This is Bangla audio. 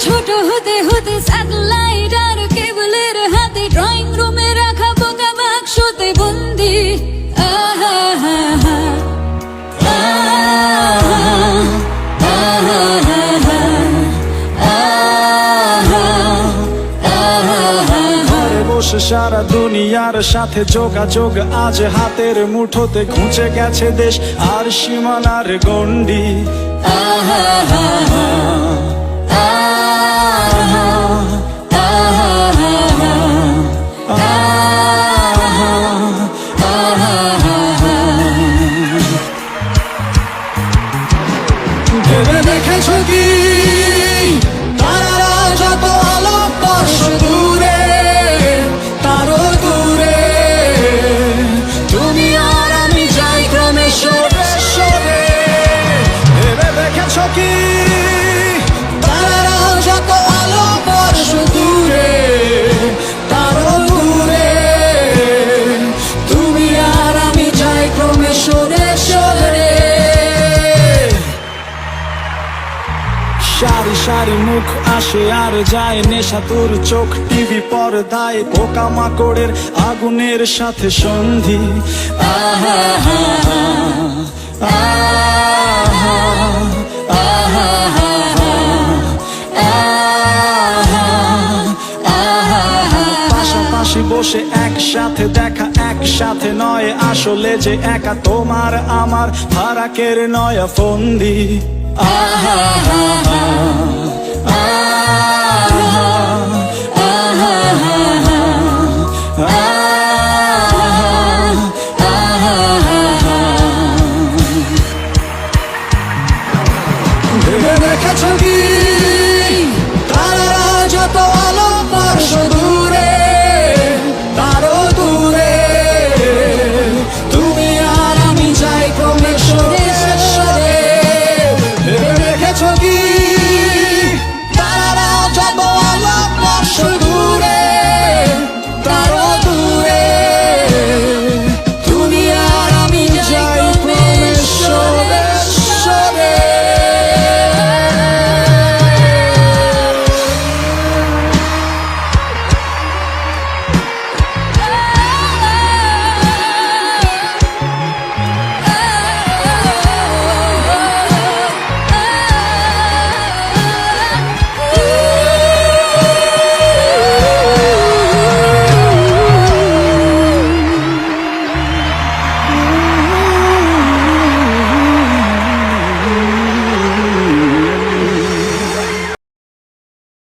ছোট হতে হতে স্যাটেলাইট আর কেবলের হাতে ড্রয়িং রুমে রাখা বোকা বাক্সতে বন্দি। সারা দুনিয়ার সাথে যোগাযোগ আজ হাতের মুঠোতে ঘুচে গেছে দেশ আর সীমানার গন্ডি সারি সারি মুখ আসে আর যায় নেশা তোর চোখ টিভি পর্দায় পোকা মাকড়ের আগুনের সাথে সন্ধি আহা। পাশাপাশি বসে একসাথে দেখা একসাথে নয়, আসলে যে একা তোমার আমার ফারাকের নয়া ফন্দি আহা হা হা, আহা, আহা হা